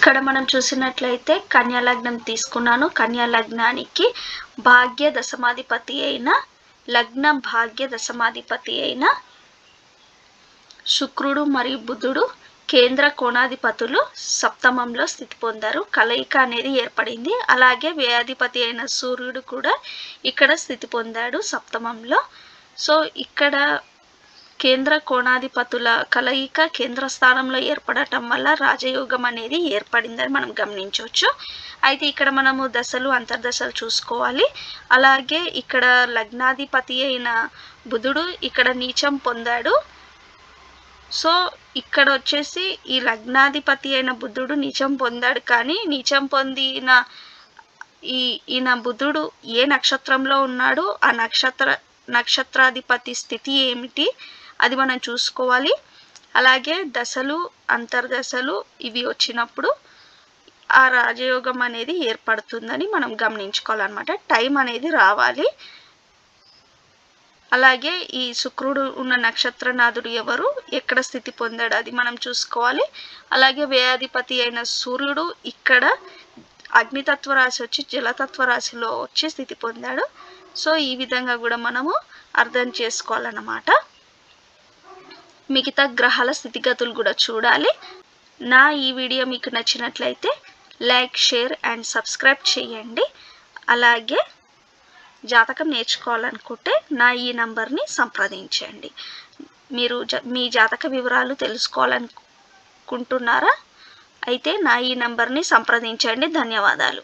ఇక్కడ మనం చూసినట్లయితే కన్యా లగ్నం తీసుకున్నాను. కన్యా లగ్నానికి భాగ్య దశమాధిపతి అయిన లగ్న భాగ్య దశమాధిపతి అయిన శుక్రుడు మరియు బుధుడు కేంద్ర కోణాధిపతులు సప్తమంలో స్థితి పొందారు. కలయిక అనేది ఏర్పడింది. అలాగే వ్యయాధిపతి అయిన సూర్యుడు కూడా ఇక్కడ స్థితి పొందాడు సప్తమంలో. సో ఇక్కడ కేంద్ర కోణాధిపతుల కలయిక కేంద్ర స్థానంలో ఏర్పడటం వల్ల రాజయోగం అనేది ఏర్పడిందని మనం గమనించవచ్చు. అయితే ఇక్కడ మనము దశలు అంతర్దశలు చూసుకోవాలి. అలాగే ఇక్కడ లగ్నాధిపతి అయిన బుధుడు ఇక్కడ నీచం పొందాడు. సో ఇక్కడ వచ్చేసి ఈ లగ్నాధిపతి అయిన బుద్ధుడు నీచం పొందాడు. కానీ నీచం పొందిన ఈ ఈయన బుధుడు ఏ నక్షత్రంలో ఉన్నాడు? ఆ నక్షత్ర నక్షత్రాధిపతి స్థితి ఏమిటి? అది మనం చూసుకోవాలి. అలాగే దశలు అంతర్దశలు ఇవి వచ్చినప్పుడు ఆ రాజయోగం అనేది ఏర్పడుతుందని మనం గమనించుకోవాలన్నమాట. టైం అనేది రావాలి. అలాగే ఈ శుక్రుడు ఉన్న నక్షత్రనాథుడు ఎవరు ఎక్కడ స్థితి పొందాడు అది మనం చూసుకోవాలి. అలాగే వ్యయాధిపతి అయిన సూర్యుడు ఇక్కడ అగ్నితత్వ రాశి వచ్చి జలతత్వ రాశిలో వచ్చి స్థితి పొందాడు. సో ఈ విధంగా కూడా మనము అర్థం చేసుకోవాలన్నమాట. మిగతా గ్రహాల స్థితిగతులు కూడా చూడాలి. నా ఈ వీడియో మీకు నచ్చినట్లయితే లైక్ షేర్ అండ్ సబ్స్క్రైబ్ చేయండి. అలాగే జాతకం నేర్చుకోవాలనుకుంటే నా ఈ నంబర్ని సంప్రదించండి. మీరు మీ జాతక వివరాలు తెలుసుకోవాలనుకుంటున్నారా? అయితే నా ఈ నంబర్ని సంప్రదించండి. ధన్యవాదాలు.